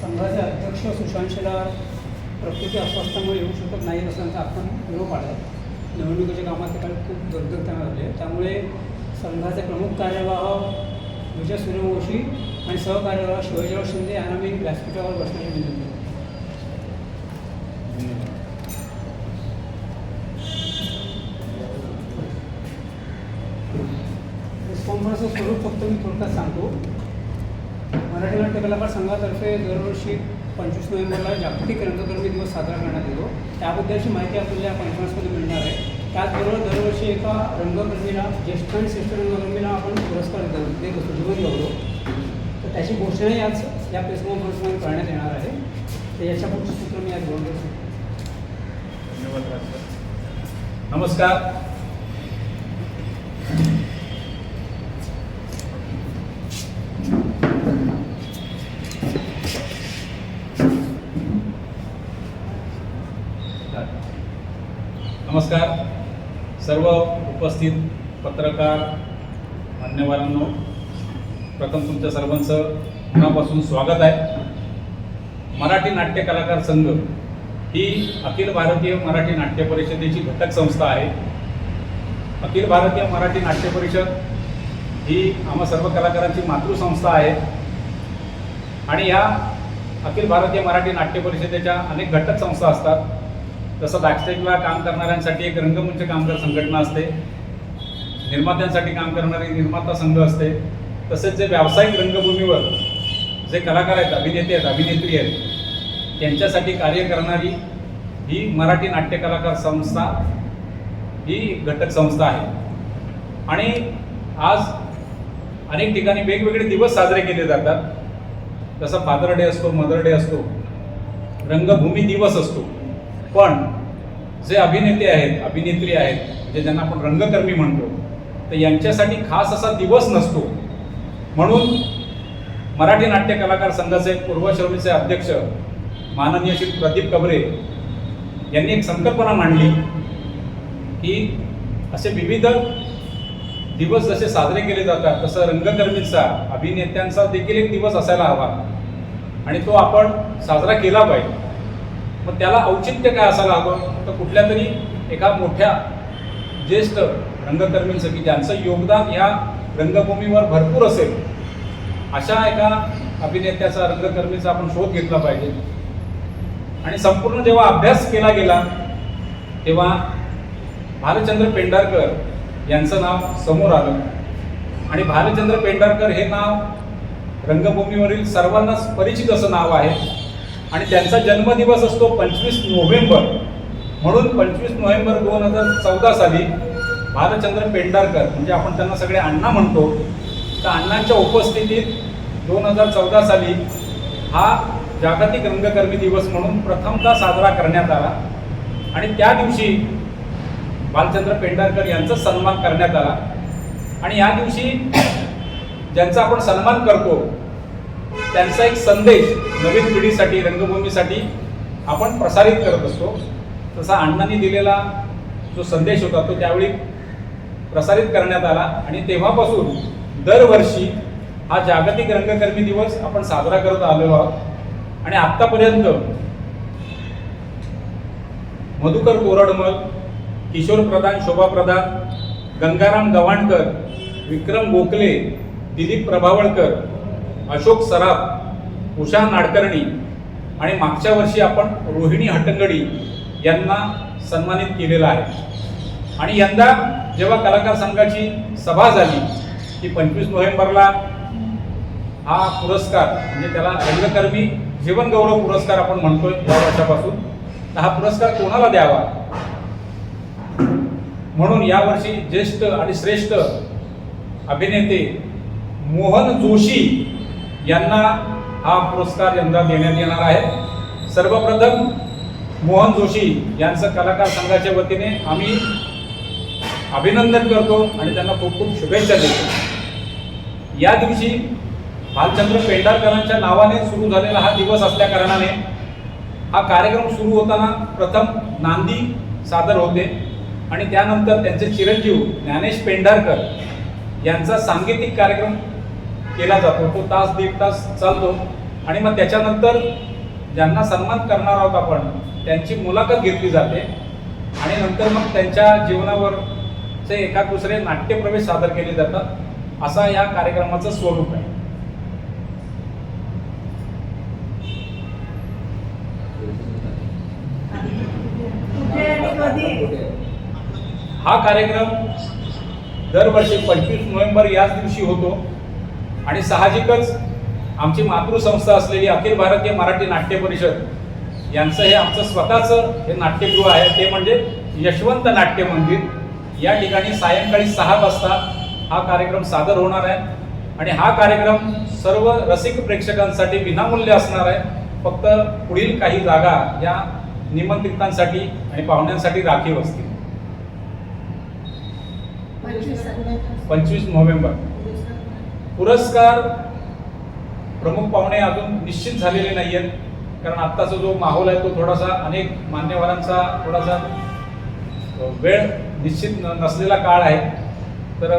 संघाचे अध्यक्ष सुशांत शेलार प्रकृती अस्वास्थ्यामुळे येऊ शकत नाही असल्याचा आपण निरोप आला निवडणुकीच्या कामात ते खूप दगदग त्यांना झाली आहे त्यामुळे संघाचे प्रमुख कार्यवाह विजय सूर्यवंशी आणि सहकार्यवाह शिवाजीराव शिंदे यांना मी व्यासपीठावर बसण्याची विनंती करतो. रिस्पॉन्सचं स्वरूप फक्त मी थोडक्यात सांगतो. मराठी नाट्य कलाकार संघातर्फे दरवर्षी पंचवीस नोव्हेंबरला जागतिक रंगकर्मी दिवस साजरा करण्यात येतो. त्याबद्दलची माहिती आपल्याला या कॉन्फरन्समध्ये मिळणार आहे. त्याचबरोबर दरवर्षी एका रंगकर्मीला ज्येष्ठ आणि श्रेष्ठ रंगकर्मीला आपण पुरस्कार देतो देत असतो जीवन गौरव तर त्याची घोषणा याच या प्रेस कॉन्फरन्समध्ये करण्यात येणार आहे. तर याच्या पुढचे सूत्र मी आज बोलतो धन्यवाद नमस्कार. नमस्कार. सर्व उपस्थित पत्रकार मान्यवरांनो प्रथम तुमच्या सर्वांचं मनापासून स्वागत आहे. मराठी नाट्य कलाकार संघ ही अखिल भारतीय मराठी नाट्य परिषदेची घटक संस्था आहे. अखिल भारतीय मराठी नाट्य परिषद ही आम्हा सर्व कलाकारांची मातृसंस्था आहे. आणि या अखिल भारतीय मराठी नाट्य परिषदेच्या अनेक घटक संस्था असतात. तसं बॅकस्टेजला काम करणाऱ्यांसाठी एक रंगमंच कामगार संघटना असते. निर्मात्यांसाठी काम करणारी निर्माता संघ असते. तसेच जे व्यावसायिक रंगभूमीवर जे कलाकार आहेत अभिनेते आहेत अभिनेत्री आहेत त्यांच्यासाठी कार्य करणारी ही मराठी नाट्य कलाकार संस्था ही घटक संस्था आहे. आणि आज अनेक ठिकाणी वेगवेगळे दिवस साजरे केले जातात. जसं फादर डे असतो मदर डे असतो रंगभूमी दिवस असतो. पण जे अभिनेते आहेत अभिनेत्री आहेत म्हणजे ज्यांना आपण रंगकर्मी म्हणतो तर यांच्यासाठी खास असा दिवस नसतो. म्हणून मराठी नाट्य कलाकार संघाचे पूर्वश्रमीचे अध्यक्ष माननीय श्री प्रदीप कबरे यांनी एक संकल्पना मांडली की असे विविध दिवस जसे साजरे केले जातात तसं रंगकर्मीचा अभिनेत्यांचा देखील एक दिवस असायला हवा. आणि तो आपण साजरा केला पाहिजे. मग त्याला औचित्य काय असायला हवं? तर कुठल्या तरी एका मोठ्या ज्येष्ठ रंगकर्मींचं की ज्यांचं योगदान या रंगभूमीवर भरपूर असेल अशा एका अभिनेत्याचा रंगकर्मीचा आपण शोध घेतला पाहिजे. आणि संपूर्ण जेव्हा अभ्यास केला गेला तेव्हा भालचंद्र पेंढारकर यांचं नाव समोर आलं. आणि भालचंद्र पेंढारकर हे नाव रंगभूमीवरील सर्वांनाच परिचित असं नाव आहे. आणि त्यांचा जन्मदिवस असतो पंचवीस नोव्हेंबर. म्हणून पंचवीस नोव्हेंबर दोन हजार चौदा साली भालचंद्र पेंढारकर म्हणजे आपण त्यांना सगळे अण्णा म्हणतो तर अण्णांच्या उपस्थितीत दोन हजार चौदा साली हा जागतिक रंगकर्मी दिवस म्हणून प्रथमतः साजरा करण्यात आला. आणि त्या दिवशी भालचंद्र पेंढारकर यांचा सन्मान करण्यात आला. आणि या दिवशी ज्यांचा आपण सन्मान करतो त्यांचा एक संदेश नवीन पिढीसाठी रंगभूमीसाठी आपण प्रसारित करत असतो. तसा अण्णांनी दिलेला जो संदेश होता तो त्यावेळी प्रसारित करण्यात आला आणि तेव्हापासून दरवर्षी हा जागतिक रंगकर्मी दिवस आपण साजरा करत आलेलो आहोत. आणि आत्तापर्यंत मधुकर कोरडमल किशोर प्रधान शोभा प्रधान गंगाराम गव्हाणकर विक्रम गोखले दिलीप प्रभावळकर अशोक सराफ उषा नाडकर्णी आणि मागच्या वर्षी आपण रोहिणी हटंगडी यांना सन्मानित केलेलं आहे. आणि यंदा जेव्हा कलाकार संघाची सभा झाली की पंचवीस नोव्हेंबरला हा पुरस्कार म्हणजे त्याला रंगकर्मी जीवनगौरव पुरस्कार आपण म्हणतोय या वर्षापासून तर हा पुरस्कार कोणाला द्यावा? म्हणून यावर्षी ज्येष्ठ आणि श्रेष्ठ अभिनेते मोहन जोशी यांना हा पुरस्कार यंदा देण्यात येणार आहे. सर्वप्रथम मोहन जोशी यांचं कलाकार संघाच्या वतीने आम्ही अभिनंदन करतो आणि त्यांना खूप खूप शुभेच्छा देतो. या दिवशी भालचंद्र पेंढारकरांच्या नावाने सुरू झालेला हा दिवस असल्या कारणाने हा कार्यक्रम सुरू होताना प्रथम नांदी सादर होते आणि त्यानंतर त्यांचे चिरंजीव ज्ञानेश पेंढारकर यांचा सांगीतिक कार्यक्रम केला जातो. तो तास दीड तास चालतो. आणि मग त्याच्यानंतर ज्यांना सन्मान करणार आहोत आपण त्यांची मुलाखत घेतली जाते. आणि नंतर मग त्यांच्या जीवनावरचे एका दुसरे नाट्यप्रवेश सादर केले जातात. असा या कार्यक्रमाचं स्वरूप आहे. हा कार्यक्रम दरवर्षी पंचवीस नोव्हेंबर याच दिवशी होतो. आणि साहजिकच आमची मातृसंस्था असलेली अखिल भारतीय मराठी नाट्य परिषद यांचं हे आमचं स्वतःचं हे नाट्यगृह आहे. ते म्हणजे यशवंत नाट्य मंदिर. या ठिकाणी सायंकाळी सहा वाजता हा कार्यक्रम सादर होणार आहे. आणि हा कार्यक्रम सर्व रसिक प्रेक्षकांसाठी विनामूल्य असणार आहे. फक्त पुढील काही जागा या निमंत्रितांसाठी आणि पाहुण्यांसाठी राखीव असतील. पंचवीस नोव्हेंबर. पुरस्कार प्रमुख पाहुणे अजून निश्चित झालेले नाही आहेत कारण आत्ताचा जो माहोल आहे तो थोडासा अनेक मान्यवरांचा थोडासा वेळ निश्चित नसलेला काळ आहे. तर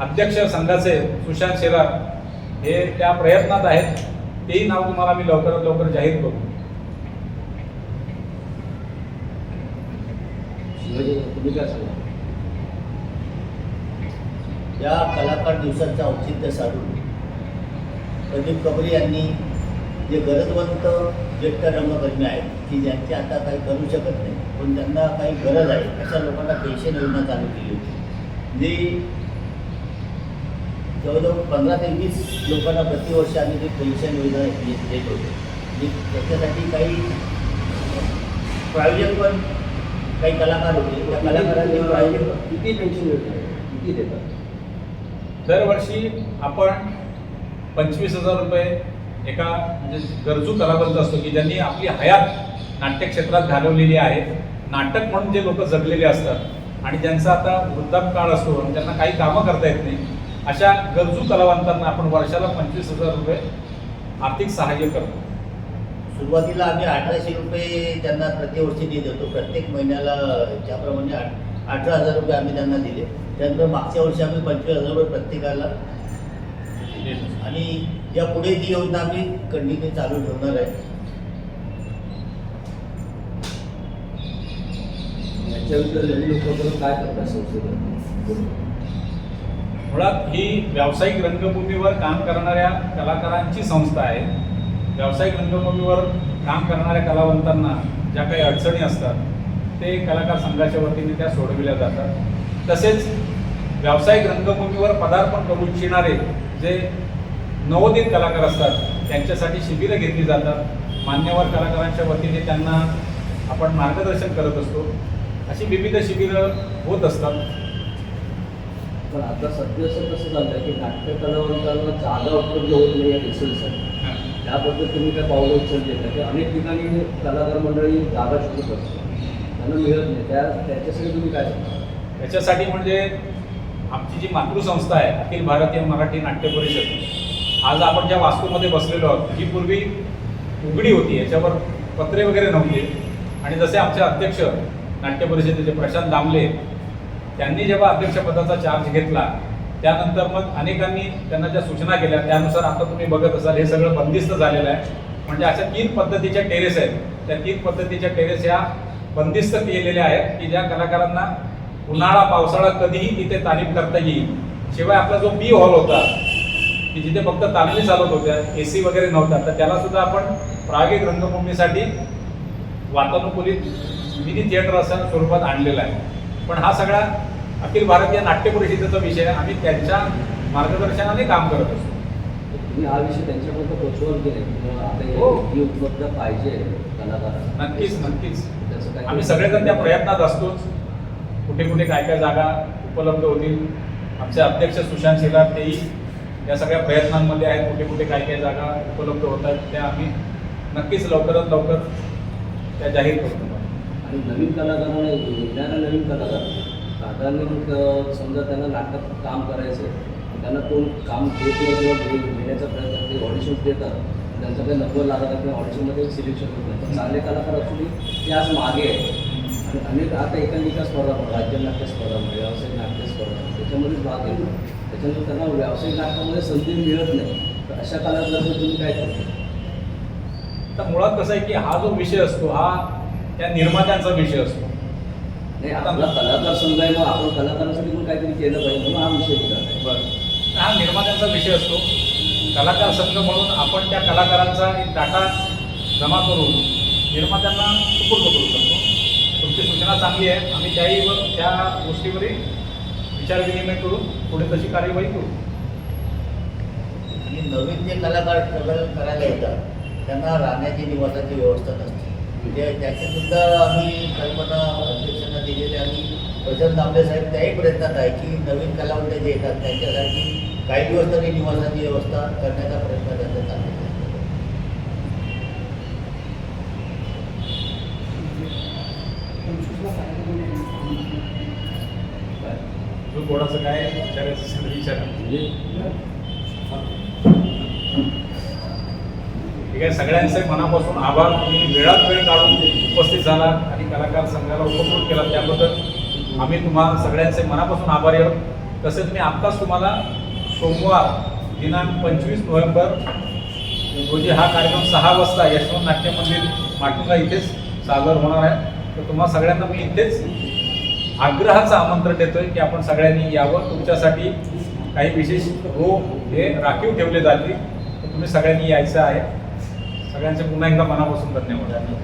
अध्यक्ष संघाचे सुशांत शेलार हे त्या प्रयत्नात आहेत. तेही नाव तुम्हाला मी लवकरात लवकर जाहीर करू. शिवाजी तुम्ही काय सांगा या कलाकार दिवसाचं औचित्य साधून. प्रदीप कबरी यांनी जे गरजवंत ज्येष्ठ रंगकर्मी आहेत की ज्यांचे आता काही करू शकत नाही पण त्यांना काही गरज आहे अशा लोकांना पेन्शन योजना चालू केली होती. जी जवळजवळ पंधरा ते वीस लोकांना प्रतिवर्ष आम्ही ती पेन्शन योजना देत होतो. जी त्याच्यासाठी काही प्रायोजक पण काही कलाकार होते. त्या कलाकारांनी प्रायोजक किती पेन्शन योजना? किती देतात? दरवर्षी आपण पंचवीस हजार रुपये एका म्हणजे गरजू कलावंत असतो की ज्यांनी आपली हयात नाट्यक्षेत्रात घालवलेली आहे. नाटक म्हणून जे लोक जगलेले असतात आणि ज्यांचा आता वृद्धापकाळ असतो आणि त्यांना काही कामं करता येत नाही अशा गरजू कलावंतांना आपण वर्षाला पंचवीस हजार रुपये आर्थिक सहाय्य करतो. सुरुवातीला आम्ही अठराशे रुपये त्यांना प्रतिवर्षी देत होतो. प्रत्येक महिन्याला ज्याप्रमाणे आठ अठरा हजार रुपये आम्ही त्यांना दिले. त्यानंतर मागच्या वर्षी आम्ही पंचवीस हजार रुपये प्रत्येकाला आणि या पुढे ती योजना आम्ही कंटिन्यू चालू ठेवणार आहे. काय मुळात ही व्यावसायिक रंगभूमीवर काम करणाऱ्या कलाकारांची संस्था आहे. व्यावसायिक रंगभूमीवर काम करणाऱ्या कलावंतांना ज्या काही अडचणी असतात ते कलाकार संघाच्या वतीने त्या सोडविल्या जातात. तसेच व्यावसायिक रंगभूमीवर पदार्पण करू इच्छिणारे जे नवोदित कलाकार असतात त्यांच्यासाठी शिबिरं घेतली जातात. मान्यवर कलाकारांच्या वतीने त्यांना आपण मार्गदर्शन करत असतो. अशी विविध शिबिरं होत असतात. पण आता सध्या असं कसं झालं की नाट्य कलावंतांना जागा उपलब्ध होत नाही या रिसर्चसाठी त्याबद्दल तुम्ही काय पावलं उचलले की? अनेक ठिकाणी कलाकार मंडळी जागा शोधत असतात. त्यांना मिळत नाही. त्या त्याच्यासाठी तुम्ही काय सांगता त्याच्यासाठी म्हणजे आमची जी मातृसंस्था आहे अखिल भारतीय मराठी नाट्य परिषद आज आपण ज्या वास्तूमध्ये बसलेलो आहोत ही पूर्वी उघडी होती याच्यावर पत्रे वगैरे नव्हते. आणि जसे आमचे अध्यक्ष नाट्य परिषदेचे प्रशांत दामले त्यांनी जेव्हा अध्यक्षपदाचा चार्ज घेतला त्यानंतर मग अनेकांनी त्यांना ज्या सूचना केल्या त्यानुसार आता तुम्ही बघत असाल हे सगळं बंदिस्त झालेलं आहे. म्हणजे अशा तीन पद्धतीच्या टेरेस आहेत. त्या तीन पद्धतीच्या टेरेस ह्या बंदिस्त केलेल्या आहेत की ज्या कलाकारांना उन्हाळा पावसाळा कधीही तिथे तालीम करता येईल. शिवाय आपला जो बी हॉल होता की जिथे फक्त तालमी चालत होत्या ए सी वगैरे नव्हता तर त्याला सुद्धा आपण प्रायोगिक रंगभूमीसाठी वातानुकूलित मिनी थिएटर अशा स्वरूपात आणलेला आहे. पण हा सगळा अखिल भारतीय नाट्य परिषदेचा विषय आम्ही त्यांच्या मार्गदर्शनाने काम करत असतो. तुम्ही हा विषय त्यांच्यापर्यंत पोहोचवून गेले हे उपलब्ध पाहिजे कलाकारांना. नक्कीच नक्कीच. आम्ही सगळेजण त्या प्रयत्नात असतोच. कुठे कुठे काय काय जागा उपलब्ध होतील. आमचे अध्यक्ष सुशांत शेलार तेही या सगळ्या प्रयत्नांमध्ये आहेत. कुठे कुठे काय काय जागा उपलब्ध होत आहेत त्या आम्ही नक्कीच लवकरात लवकर त्या जाहीर करतो आणि नवीन कलाकारांना येणाऱ्या नवीन कलाकार. साधारण समजा त्यांना नाटकात काम करायचं त्यांना कोण काम देतो किंवा घेण्याचा प्रयत्न ते ऑडिशन देतात त्यांचा काही नंबर लागत किंवा ऑडिशनमध्ये सिलेक्शन होत नाही. पण चांगले कलाकार असून ते आज मागे आहे अनेक आता एकांकिका स्पर्धा पण राज्य नाट्य स्पर्धा व्यावसायिक नाट्य स्पर्धा त्याच्यामध्ये भाग घेतो त्याच्यानंतर त्यांना व्यावसायिक नाटकामध्ये संधी मिळत नाही. तर अशा कलाकारांचं तुम्ही काय करता? तर मुळात कसं आहे की हा जो विषय असतो हा त्या निर्मात्यांचा विषय असतो. नाही आपला कलाकार संघ आहे मग आपण कलाकारांसाठी पण काहीतरी केलं पाहिजे म्हणून हा विषय निघाला. आहे बरं हा निर्मात्यांचा विषय असतो. कलाकार संघ म्हणून आपण त्या कलाकारांचा एक डाटा जमा करून निर्मात्यांना सुपूर्द करू शकतो. सूचना चांगली आहे. आम्ही त्याही व- त्या गोष्टीवरही विचारविनिमय करून पुढे तशी कार्यवाही करू. आणि नवीन जे कलाकार स्ट्रगल करायला येतात त्यांना राहण्याची निवासाची व्यवस्था नसते. म्हणजे त्याची सुद्धा आम्ही कल्पना अध्यक्षांना दिलेली आणि प्रचंड दामले साहेब त्याही प्रयत्नात आहे की नवीन कलावंत जे येतात त्यांच्यासाठी काही दिवस तरी निवासाची व्यवस्था करण्याचा प्रयत्न त्यांचा चालू आहे पंचवीसला कार्यक्रम काय? जो कोणाचं काय विचारायचं असेल विचारा. म्हणजे ठीक आहे सगळ्यांचे मनापासून आभार. तुम्ही वेळात वेळ काढून उपस्थित झाला आणि कलाकार संघाला उपकृत केला त्याबद्दल आम्ही तुम्हा सगळ्यांचे मनापासून आभारी आहोत. तसेच मी आत्ताच तुम्हाला सोमवार दिनांक पंचवीस नोव्हेंबर रोजी हा कार्यक्रम सहा वाजता यशवंत नाट्य मंदिर माटुंगा इथेच सादर होणार आहे. तर तुम्हा सगळ्यांना मी इथेच आग्रहाचं आमंत्रण देतोय की आपण सगळ्यांनी यावं. तुमच्यासाठी काही विशेष रोग हे राखीव ठेवले जातील. तर तुम्ही सगळ्यांनी यायचं आहे. सगळ्यांचे पुन्हा एकदा मनापासून धन्यवाद.